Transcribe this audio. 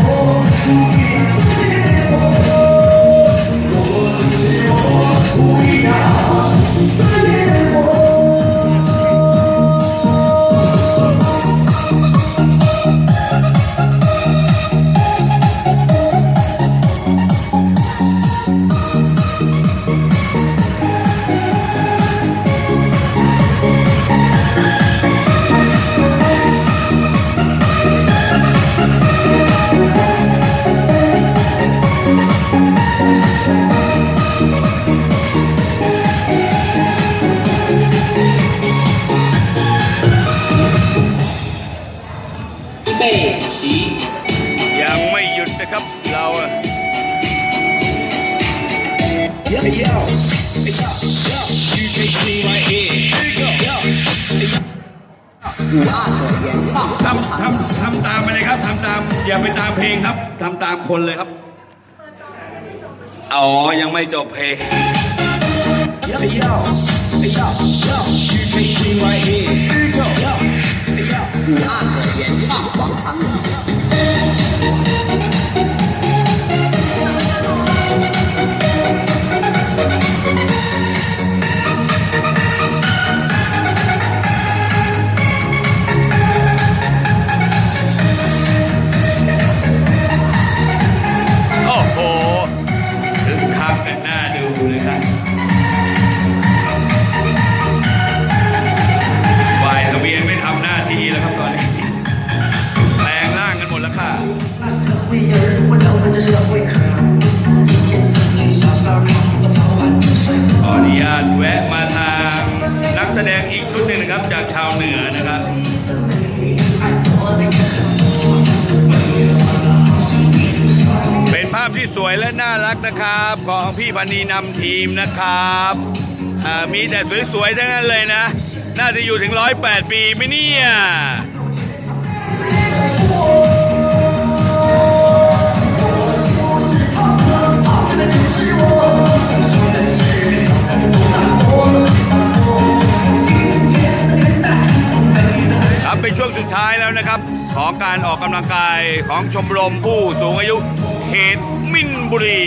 我不变。 ยังไม่หยุดนะครับเราอะ Yo, yo, yo, yo, UKC right here. Here we go. Yo. ทำทำทำตามไปเลยครับทำตามอย่าไปตามเพลงครับทำตามคนเลยครับอ๋อยังไม่จบเพลง Yo, yo, yo, yo, UKC right here. 社会人，我聊的这社会课，一天三更小烧烤，我早晚正睡。 ขออนุญาตแวะมาทางนักแสดงอีกชุดหนึ่งนะครับ จากชาวเหนือนะครับ เป็นภาพที่สวยและน่ารักนะครับ ของพี่พันนีนำทีมนะครับอ่ามีแต่สวยๆทั้งนั้นเลยนะ น่าจะอยู่ถึงร้อยแปดปีไหมเนี่ย สุดท้ายแล้วนะครับ ของการออกกำลังกายของชมรมผู้สูงอายุเขตมินบุรี